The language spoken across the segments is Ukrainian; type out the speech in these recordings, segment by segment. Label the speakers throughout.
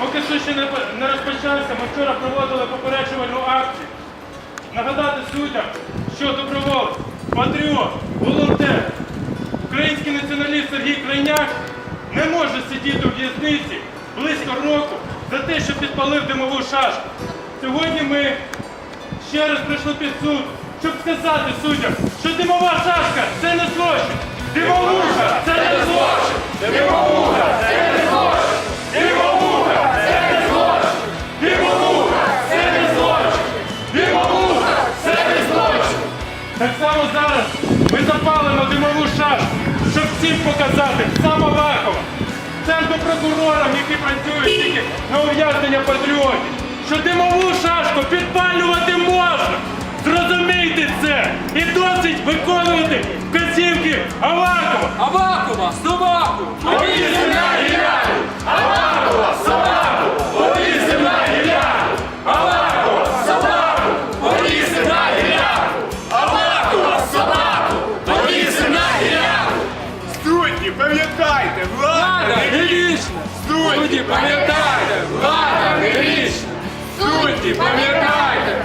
Speaker 1: Поки що ще не, розпочався, ми вчора проводили попереджувальну акцію. Нагадати суддям, що доброволець, патріот, волонтер, український націоналіст Сергій Крайняк не може сидіти у в'язниці близько року за те, що підпалив димову шашку. Сьогодні ми ще раз прийшли під суд, щоб сказати суддям, що димова шашка це не злочин. Так само зараз ми запалимо димову шашку, щоб всім показати саме Вахова, псевдопрокурорам, які працюють тільки на ув'язнення патріотів, що димову шашку підпалювати можна. Зрозумійте це і досить виконувати вказівки Авакова.
Speaker 2: Авакова, собаку!
Speaker 3: Вічна! Судді,
Speaker 2: пам'ятайте, влада не вічна! Судді, пам'ятайте,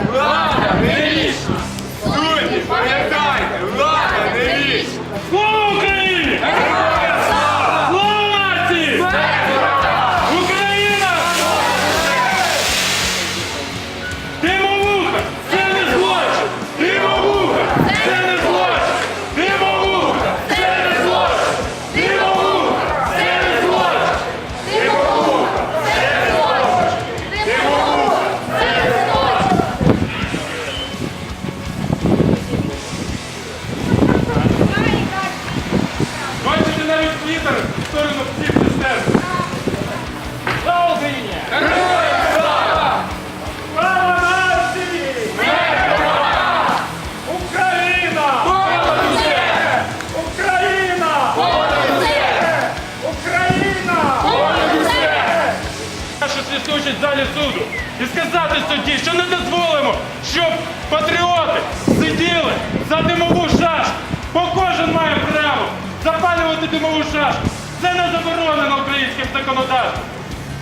Speaker 1: Нашу в залі суду і сказати судді, що не дозволимо, щоб патріоти сиділи за димову шашку, бо кожен має право запалювати димову шашку. Це не заборонено українським законодавством.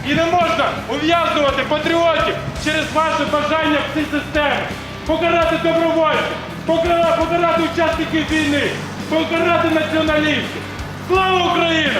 Speaker 1: І не можна ув'язнувати патріотів через ваше бажання в цій системі. Покарати добровольців, покара- покарати учасників війни, покарати націоналістів. Слава Україні!